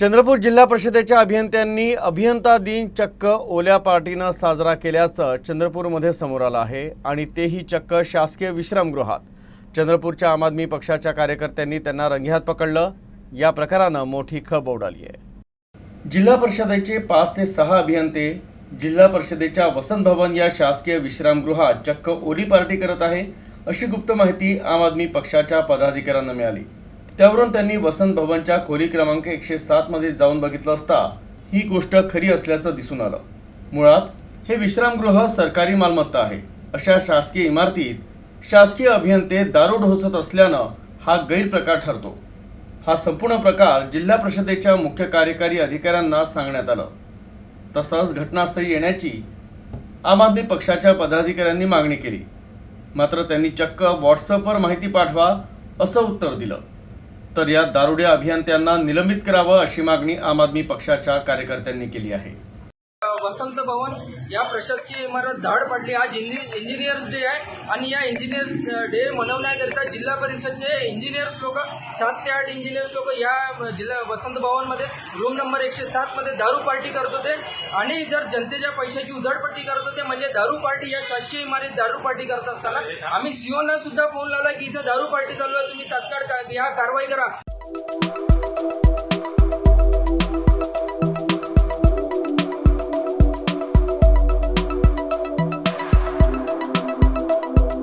चंद्रपूर जिल्हा परिषदेच्या अभियंत्यांनी अभियंता दिन चक्क ओल्या पार्टीनं साजरा केल्याचं चंद्रपूरमध्ये समोर आलं आहे आणि तेही चक्क शासकीय विश्रामगृहात. चंद्रपूरच्या आम आदमी पक्षाच्या कार्यकर्त्यांनी त्यांना रंगेहात पकडलं. या प्रकारानं मोठी खब उडाली आहे. जिल्हा परिषदेचे पाच ते सहा अभियंते जिल्हा परिषदेच्या वसंत भवन या शासकीय विश्रामगृहात चक्क ओली पार्टी करत आहे अशी गुप्त माहिती आम आदमी पक्षाच्या पदाधिकाऱ्यांना मिळाली. त्यावरून त्यांनी वसंत भवनच्या खोली क्रमांक एकशे सातमध्ये जाऊन बघितलं असता ही गोष्ट खरी असल्याचं दिसून आलं. मुळात हे विश्रामगृह सरकारी मालमत्ता आहे. अशा शासकीय इमारतीत शासकीय अभियंते दारू ढोसत असल्यानं हा गैरप्रकार ठरतो. हा संपूर्ण प्रकार जिल्हा परिषदेच्या मुख्य कार्यकारी अधिकाऱ्यांना सांगण्यात आलं. तसंच घटनास्थळी येण्याची आम आदमी पक्षाच्या पदाधिकाऱ्यांनी मागणी केली. मात्र त्यांनी चक्क व्हॉट्सअपवर माहिती पाठवा असं उत्तर दिलं. तर या दारुड्या अभियंत्यांना निलंबित करावं अशी मागणी आम आदमी पक्षाच्या कार्यकर्त्यांनी केली आहे. वसंत भवन या प्रशासकीय इमारत धाड पडली. आज इंजि इंजिनियर्स डे आहे आणि या इंजिनियर डे मनवण्याकरिता जिल्हा परिषदचे इंजिनियर्स लोक सात ते आठ इंजिनियर्स लोक या जिल्हा वसंत भवनमध्ये रूम नंबर एकशे सातमध्ये दारू पार्टी करत होते. आणि जर जनतेच्या पैशाची उधळपट्टी करत होते म्हणजे दारू पार्टी या शासकीय इमारतीत दारू पार्टी करत असताना आम्ही सीओना सुद्धा फोन लावला की इथं दारू पार्टी चालू आहे तुम्ही तात्काळ का- या कारवाई करा.